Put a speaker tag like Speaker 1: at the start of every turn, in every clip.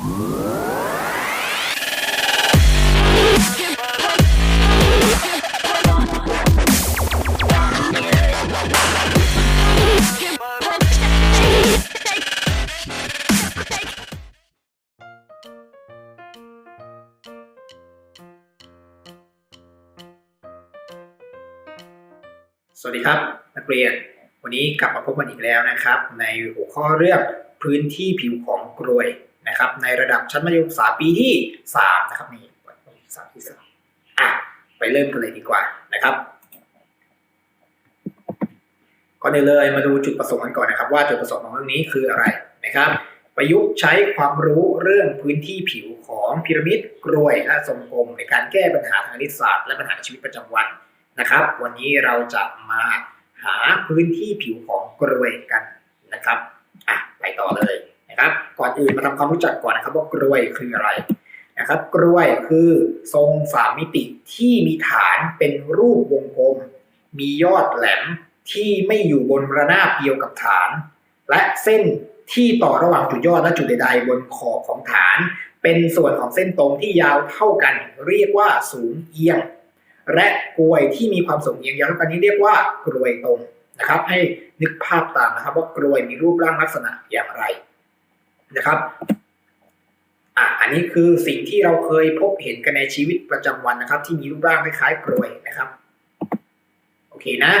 Speaker 1: สวัสดีครับ นักเรียน วันนี้กลับมาพบกันอีกแล้วนะครับ ในหัวข้อเรื่องพื้นที่ผิวของกรวย นะครับในระดับชั้นมัธยมศึกษาปีที่3นะครับนี่ปีที่สามที่สามอะไปเริ่มกันเลยดีกว่านะครับก่อนอื่นเลยมาดูจุดประสงค์กันก่อนนะครับ ว่าจุดประสงค์ของเรื่องนี้คืออะไรนะครับ ประยุกต์ใช้ความรู้เรื่องพื้นที่ผิวของพีระมิดกรวยและทรงกลมในการแก้ปัญหาทางคณิตศาสตร์และปัญหาชีวิตประจำวันนะครับ วันนี้เราจะมาหาพื้นที่ผิวของกรวยกันนะครับอะไปต่อเลย นะครับ ก่อนอื่นมาทำความรู้จักก่อนนะครับว่ากรวยคืออะไรนะครับกรวยคือทรงสามมิติที่มีฐานเป็นรูปวงกลม มียอดแหลมที่ไม่อยู่บนระนาบเดียวกับฐาน และเส้นที่ต่อระหว่างจุดยอดและจุดใดๆบนขอบของฐาน เป็นส่วนของเส้นตรงที่ยาวเท่ากัน เรียกว่าสูงเอียง และกรวยที่มีความสูงเอียงยาวเท่ากันนี้เรียกว่ากรวยตรงนะครับ ให้นึกภาพตามนะครับว่ากรวยมีรูปร่างลักษณะอย่างไร นะครับอะอันนี้คือสิ่งที่เราเคยพบเห็นกันในชีวิตประจำวันนะครับ ที่มีรูปร่างคล้ายๆกรวยนะครับ โอเคนะ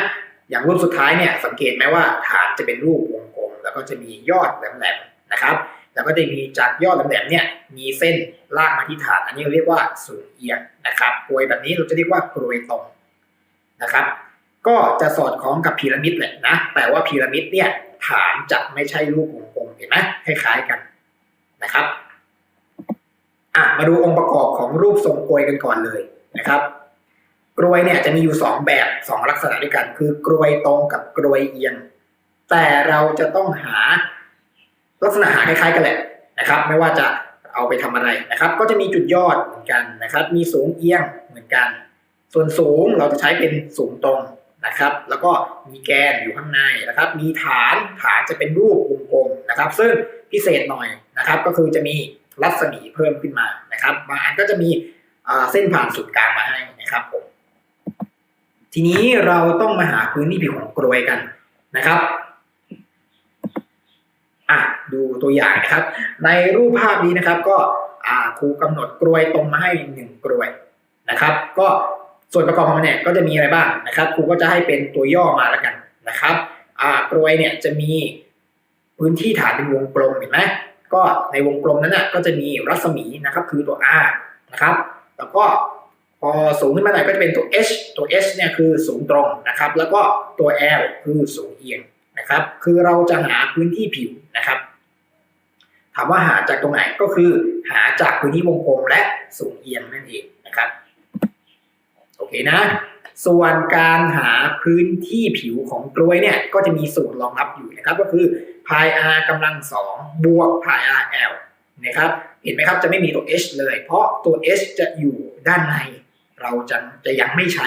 Speaker 1: อย่างรูปสุดท้ายเนี่ยสังเกตไหมว่าฐานจะเป็นรูปวงกลม แล้วก็จะมียอดแหลมๆนะครับ แล้วก็จะมีจากยอดแหลมๆเนี่ยมีเส้นลากมาที่ฐาน อันนี้เราเรียกว่าสูงเอียงนะครับกรวยแบบนี้เราจะเรียกว่ากรวยตรงนะครับ ก็จะสอดคล้องกับพีระมิดแหละนะแต่ว่าพีระมิดเนี่ยฐานจะไม่ใช่รูปวงกลม เห็นไหมคล้ายๆกันนะครับอะมาดูองค์ประกอบของรูปทรงกรวยกันก่อนเลยนะครับกรวยเนี่ยจะมีอยู่สองแบบสองลักษณะด้วยกัน คือกรวยตรงกับกรวยเอียง แต่เราจะต้องหาลักษณะหาคล้ายๆกันแหละนะครับ ไม่ว่าจะเอาไปทำอะไรนะครับ ก็จะมีจุดยอดเหมือนกันนะครับ มีสูงเอียงเหมือนกัน ส่วนสูงเราจะใช้เป็นสูงตรง นะครับ แล้วก็มีแกนอยู่ข้างในนะครับ มีฐานฐานจะเป็นรูปวงกลมนะครับ ซึ่งพิเศษหน่อยนะครับ ก็คือจะมีรัศมีเพิ่มขึ้นมานะครับบางอันก็จะมีเส้นผ่านศูนย์กลางมาให้นะครับผมทีนี้เราต้องมาหาพื้นที่ผิวของกรวยกันนะครับอะดูตัวอย่างนะครับ ในรูปภาพนี้นะครับ ก็ครูกำหนดกรวยตรงมาให้หนึ่งกรวยนะครับ ก็ ส่วนประกอบของมันเนี่ยก็จะมีอะไรบ้างนะครับครูก็จะให้เป็นตัวย่อมาแล้วกันนะครับอ่ากรวยเนี่ยจะมีพื้นที่ฐานเป็นวงกลมเห็นไหมก็ในวงกลมนั้นน่ะก็จะมีรัศมีนะครับคือตัว r นะครับ แล้วก็พอสูงขึ้นมาหน่อยก็จะเป็นตัว h ตัว h เนี่ยคือสูงตรงนะครับ แล้วก็ตัว l คือสูงเอียงนะครับ คือเราจะหาพื้นที่ผิวนะครับ ถามว่าหาจากตรงไหนก็คือหาจากพื้นที่วงกลมและสูงเอียงนั่นเองนะครับ โอเคนะ ส่วนการหาพื้นที่ผิวของกล้วยเนี่ยก็จะมีสูตรรองรับอยู่นะครับ ก็คือ pi r กำลังสองบวก pi r l นะครับเห็นไหมครับจะไม่มีตัว h เลย เพราะตัว h จะอยู่ด้านใน เราจะจะยังไม่ใช้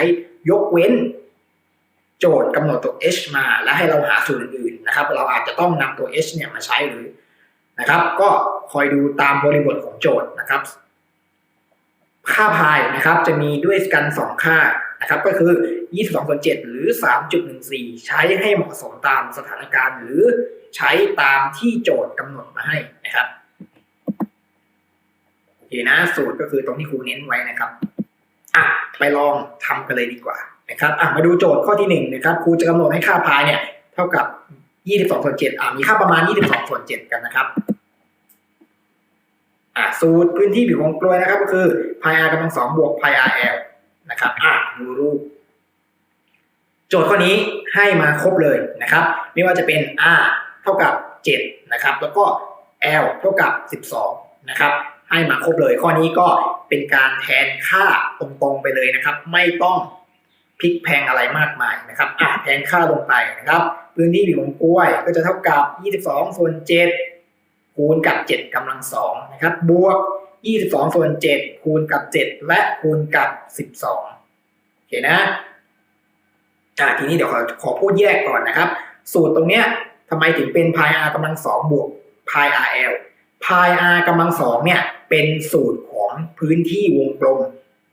Speaker 1: ยกเว้น โจทย์กำหนดตัว h มา แล้วให้เราหาสูตรอื่นๆนะครับ เราอาจจะต้องนำตัว h เนี่ยมาใช้หรือนะครับ ก็คอยดูตามบริบทของโจทย์นะครับ ค่าพายนะครับ จะมีด้วยกัน 2 ค่านะครับ ก็คือ 22ส่วน7หรือ 3.14 ใช้ให้เหมาะสมตามสถานการณ์หรือใช้ตามที่โจทย์กำหนดมาให้นะครับโอเคนะสูตรก็คือตรงที่ครูเน้นไว้นะครับอะไปลองทำกันเลยดีกว่านะครับอะมาดูโจทย์ข้อที่หนึ่งนะครับครูจะกำหนดให้ค่าพายเนี่ย เท่ากับ 22ส่วน7อะมีค่าประมาณ 22ส่วน7กันนะครับ อะสูตรพื้นที่ผิวของกลวยนะครับ ก็คือ pi r กำลังสองบวก pi r l นะครับอะดูรูป โจทย์ข้อนี้ให้มาครบเลยนะครับ ไม่ว่าจะเป็น r เท่ากับ 7 นะครับ แล้วก็ l เท่ากับ 12 นะครับ ให้มาครบเลย ข้อนี้ก็เป็นการแทนค่าตรงๆไปเลยนะครับ ไม่ต้องพลิกแพงอะไรมากมายนะครับอะแทนค่าลงไปนะครับ พื้นที่ผิวของกล้วยก็จะเท่ากับ 22ส่วน7 คูณกับ 7กำลังสองนะครับ บวก 22 ส่วน 7 คูณกับ 7 และคูณกับ 12โอเคนะอะทีนี้เดี๋ยวขอขอพูดแยกก่อนนะครับ สูตรตรงเนี้ยทำไมถึงเป็น pi r กำลังสองบวก pi r l พาย r กำลังสองเนี่ยเป็นสูตรของพื้นที่วงกลม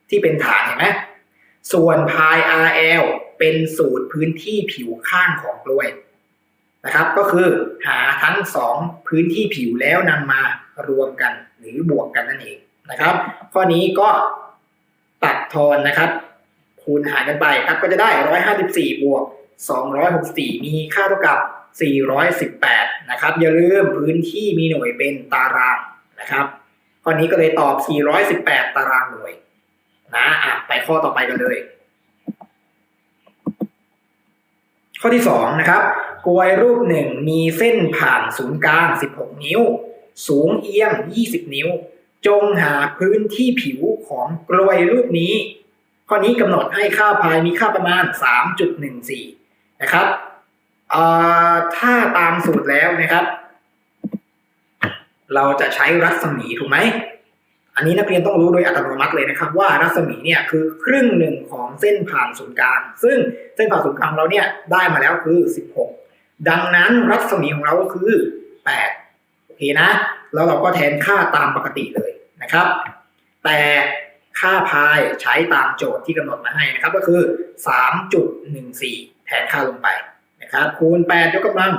Speaker 1: ที่เป็นฐานเห็นไหมส่วนพาย rl เป็นสูตรพื้นที่ผิวข้างของกล้วย นะครับ ก็คือหาทั้งสองพื้นที่ผิวแล้วนำมารวมกันหรือบวกกันนั่นเองนะครับ ข้อนี้ก็ตัดทอนนะครับ คูณหารกันไปครับก็จะได้ 154 บวก 264 มีค่าเท่ากับ 418 นะครับ อย่าลืมพื้นที่มีหน่วยเป็นตารางนะครับ ข้อนี้ก็เลยตอบ 418 ตารางหน่วยนะอะไปข้อต่อไปกันเลย ข้อที่ 2 นะครับ กลวยรูปหนึ่งมีเส้นผ่านศูนย์กลาง 16 นิ้ว สูงเอียง 20 นิ้ว จงหาพื้นที่ผิวของกลวยรูปนี้ ข้อนี้กำหนดให้ค่าพายมีค่าประมาณ 3.14 นะครับถ้าตามสูตรแล้วนะครับ เราจะใช้รัศมีถูกไหม อันนี้นักเรียนต้องรู้โดยอัตโนมัติเลยนะครับ ว่ารัศมีเนี่ยคือครึ่งหนึ่งของเส้นผ่านศูนย์กลาง ซึ่งเส้นผ่านศูนย์กลางเราเนี่ยได้มาแล้วคือ 16 ดังนั้นรัศมีของเราก็คือ 8 โอเคนะ แล้วเราก็แทนค่าตามปกติเลยนะครับ แต่ค่าพายใช้ตามโจทย์ที่กำหนดมาให้นะครับ ก็คือ 3.14 แทนค่าลงไปนะครับ คูณ 8 ยกกำลัง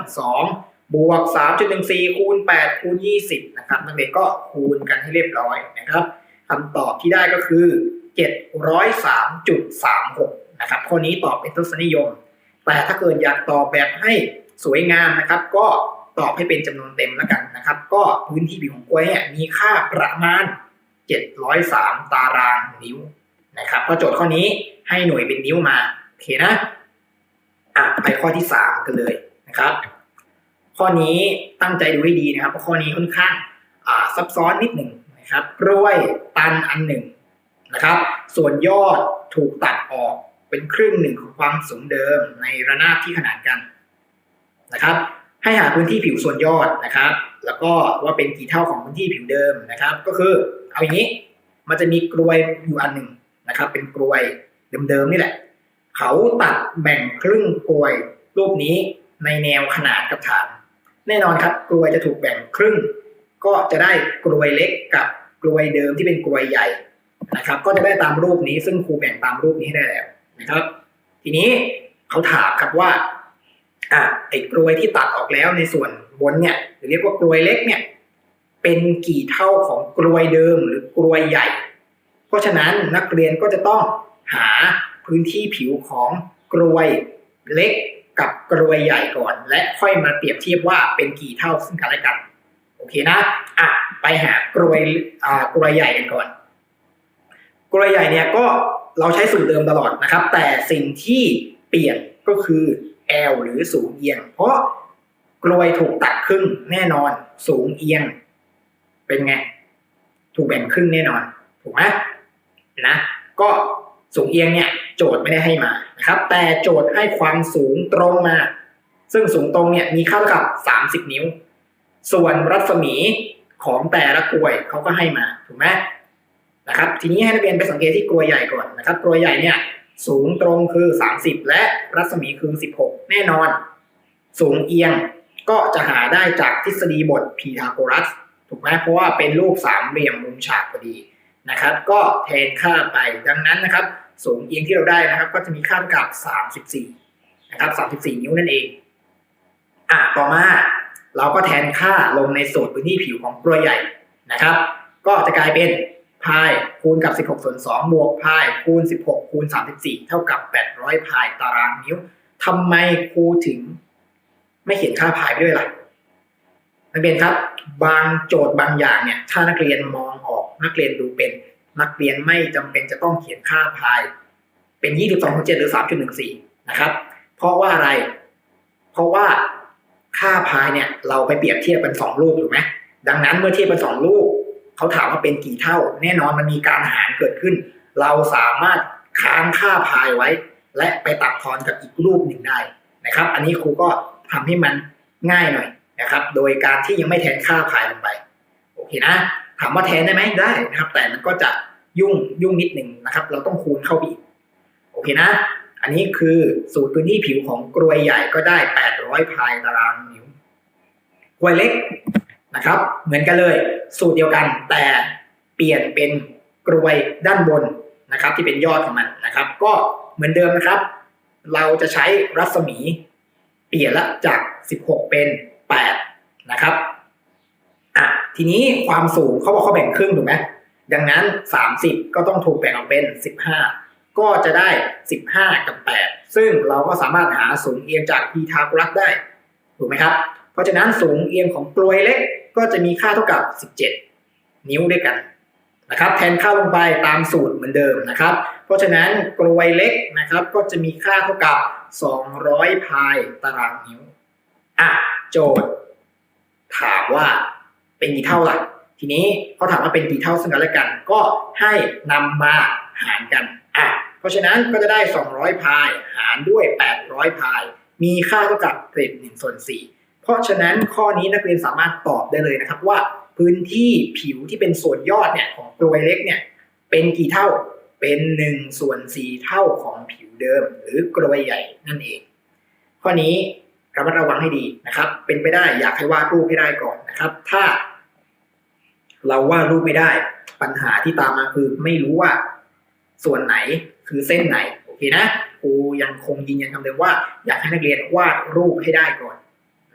Speaker 1: 2 บวก 3.14 คูณ 8 คูณ 20 นะครับนักเรียนก็คูณกันให้เรียบร้อยนะครับคำตอบที่ได้ก็คือ 703.36 นะครับ ข้อนี้ตอบเป็นทศนิยม แต่ถ้าเกิดอยากตอบแบบให้ สวยงามนะครับ ก็ตอบให้เป็นจำนวนเต็มแล้วกันนะครับ ก็พื้นที่ผิวของกล้วยเนี่ยมีค่าประมาณ 703 ตารางนิ้วนะครับเพราะโจทย์ข้อนี้ให้หน่วยเป็นนิ้วมาโอเคนะอะไปข้อที่3กันเลยนะครับ ข้อนี้ตั้งใจดูให้ดีนะครับเพราะข้อนี้ค่อนข้างซับซ้อนนิดหนึ่งนะครับกล้วยตันอันหนึ่งนะครับ ส่วนยอดถูกตัดออกเป็นครึ่งหนึ่งของความสูงเดิมในระนาบที่ขนานกัน นะครับ ให้หาพื้นที่ผิวส่วนยอดนะครับ แล้วก็ว่าเป็นกี่เท่าของพื้นที่ผิวเดิมนะครับ ก็คือเอาอย่างนี้ มันจะมีกลวยอยู่อันหนึ่งนะครับ เป็นกลวยเดิมๆนี่แหละ เขาตัดแบ่งครึ่งกลวยรูปนี้ในแนวขนานกับฐาน แน่นอนครับกลวยจะถูกแบ่งครึ่ง ก็จะได้กลวยเล็กกับกลวยเดิมที่เป็นกลวยใหญ่นะครับ ก็จะได้ตามรูปนี้ซึ่งครูแบ่งตามรูปนี้ได้แล้วนะครับ ทีนี้เขาถามครับว่า อะไอ้กลวยที่ตัดออกแล้วในส่วนบนเนี่ยหรือเรียกว่ากลวยเล็กเนี่ย เป็นกี่เท่าของกลวยเดิมหรือกลวยใหญ่ เพราะฉะนั้นนักเรียนก็จะต้องหาพื้นที่ผิวของกลวยเล็กกับกลวยใหญ่ก่อน และค่อยมาเปรียบเทียบว่าเป็นกี่เท่าซึ่งกันและกันโอเคนะอะไปหากลวยอ่ากลวยใหญ่กันก่อนกลวยใหญ่เนี่ยก็เราใช้สูตรเดิมตลอดนะครับ แต่สิ่งที่เปลี่ยนก็คือ L หรือสูงเอียง เพราะกลวยถูกตัดครึ่งแน่นอน สูงเอียง เป็นไง ถูกแบ่งครึ่งแน่นอน ถูกไหมนะ ก็สูงเอียงเนี่ย โจทย์ไม่ได้ให้มานะครับ แต่โจทย์ให้ความสูงตรงมา ซึ่งสูงตรงเนี่ยมีค่าเท่ากับ 30 นิ้ว ส่วนรัศมีของแต่ละกลวยเขาก็ให้มาถูกไหมนะครับ ทีนี้ให้นักเรียนไปสังเกตที่กลวยใหญ่ก่อนนะครับกลวยใหญ่เนี่ย สูงตรงคือ 30 และรัศมีคือ 16 แน่นอน สูงเอียงก็จะหาได้จากทฤษฎีบทพีทาโกรัส ถูกไหมเพราะว่าเป็นรูปสามเหลี่ยมมุมฉากพอดีนะครับ ก็แทนค่าไปดังนั้นนะครับ สูงเอียงที่เราได้นะครับ ก็จะมีค่าเท่ากับ 34 นะครับ 34 นิ้วนั่นเองอะต่อมาเราก็แทนค่าลงในสูตรพื้นที่ผิวของกลวยใหญ่นะครับ ก็จะกลายเป็น พายคูณกับ 16 ส่วน 2 บวกพายคูณ 16 คูณ 34 เท่ากับ 800 พายตารางนิ้วทำไมครูถึง ไม่เขียนค่าพายไปด้วยล่ะนักเรียนครับ บางโจทย์บางอย่างเนี่ย ถ้านักเรียนมองออกนักเรียนดูเป็น นักเรียนไม่จำเป็นจะต้องเขียนค่าพาย เป็น22.7หรือ 3.14 นะครับ เพราะว่าอะไร เพราะว่าค่าพายเนี่ย เราไปเปรียบเทียบเป็นสองรูปถูกไหมดังนั้นเมื่อเทียบเป็นสองรูป เขาถามว่าเป็นกี่เท่า แน่นอนมันมีการหารเกิดขึ้น เราสามารถค้างค่าพายไว้ และไปตัดทอนกับอีกรูปหนึ่งได้นะครับ อันนี้ครูก็ทำให้มันง่ายหน่อยนะครับ โดยการที่ยังไม่แทนค่าพายลงไปโอเคนะถามว่าแทนได้ไหมได้นะครับ แต่มันก็จะยุ่งยุ่งนิดหนึ่งนะครับ เราต้องคูณเข้าไปอีกโอเคนะ อันนี้คือสูตรพื้นที่ผิวของกรวยใหญ่ก็ได้ 800พายตารางนิ้วกรวยเล็ก นะครับ เหมือนกันเลยสูตรเดียวกัน แต่เปลี่ยนเป็นกรวยด้านบนนะครับ ที่เป็นยอดของมันนะครับ ก็เหมือนเดิมนะครับ เราจะใช้รัศมี เปลี่ยนละจาก 16 เป็น 8 นะครับอะทีนี้ความสูงเขาบอกเขาแบ่งครึ่งถูกไหมดังนั้น 30 ก็ต้องถูกแบ่งออกเป็น 15 ก็จะได้ 15 กับ 8 ซึ่งเราก็สามารถหาสูงเอียงจากพีทาโกรัสได้ ถูกไหมครับ เพราะฉะนั้นสูงเอียงของกลวยเล็กก็จะมีค่าเท่ากับ 17 นิ้วด้วยกันนะครับแทนค่าลงไปตามสูตรเหมือนเดิมนะครับ เพราะฉะนั้นกลวยเล็กนะครับก็จะมีค่าเท่ากับ 200 พายตารางนิ้วอะโจทย์ ถามว่าเป็นกี่เท่าล่ะทีนี้เขาถามว่าเป็นกี่เท่าซึ่งกันและกัน ก็ให้นำมาหารกันอะเพราะฉะนั้นก็จะได้ 200 พายหารด้วย 800 พาย มีค่าเท่ากับเศษ1ส่วน4 เพราะฉะนั้นข้อนี้นักเรียนสามารถตอบได้เลยนะครับว่าพื้นที่ผิวที่เป็นส่วนยอดเนี่ยของกลวยเล็กเนี่ยเป็นกี่เท่าเป็น1ส่วน4เท่าของผิวเดิม หรือกลวยใหญ่นั่นเอง ข้อนี้ระมัดระวังให้ดีนะครับ เป็นไปได้อยากให้วาดรูปให้ได้ก่อนนะครับ ถ้า เราวาดรูปไม่ได้ ปัญหาที่ตามมาคือไม่รู้ว่า ส่วนไหนคือเส้นไหนโอเคนะครูยังคงยืนยันคำเดิมว่า อยากให้นักเรียนวาดรูปให้ได้ก่อน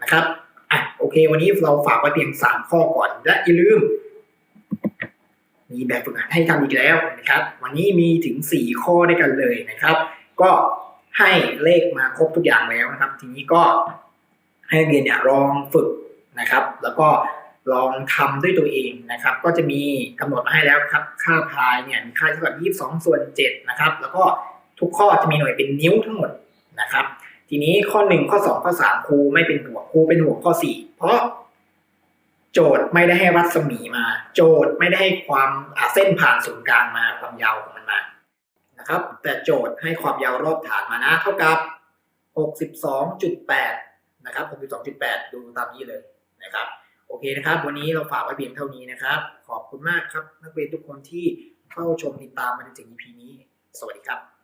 Speaker 1: นะครับอะโอเค วันนี้เราฝากไว้เพียงสามข้อก่อน และอย่าลืม มีแบบฝึกหัดให้ทำอีกแล้วนะครับ วันนี้มีถึง4ข้อด้วยกันเลยนะครับ ก็ให้เลขมาครบทุกอย่างแล้วนะครับ ทีนี้ก็ให้นักเรียนเนี่ยลองฝึกนะครับ แล้วก็ลองทำด้วยตัวเองนะครับ ก็จะมีกำหนดมาให้แล้วครับ ค่าพายเนี่ยมีค่าเท่ากับ 22 ส่วน 7 นะครับ แล้วก็ทุกข้อจะมีหน่วยเป็นนิ้วทั้งหมดนะครับ ทีนี้ข้อ1ข้อ2ข้อ3ครูไม่เป็นห่วงครูเป็นห่วงข้อ4เพราะโจทย์ไม่ได้ให้รัศมีมา โจทย์ไม่ได้ให้ความเส้นผ่านศูนย์กลางมาความยาวของมันมานะครับ แต่โจทย์ให้ความยาวรอบฐานมานะ เท่ากับ 62.8 นะครับ 62.8 ดูตามนี้เลยนะครับ โอเคนะครับ วันนี้เราฝากไว้เพียงเท่านี้นะครับ ขอบคุณมากครับ นักเรียนทุกคนที่เข้าชมติดตามมาจนถึง EP นี้ สวัสดีครับ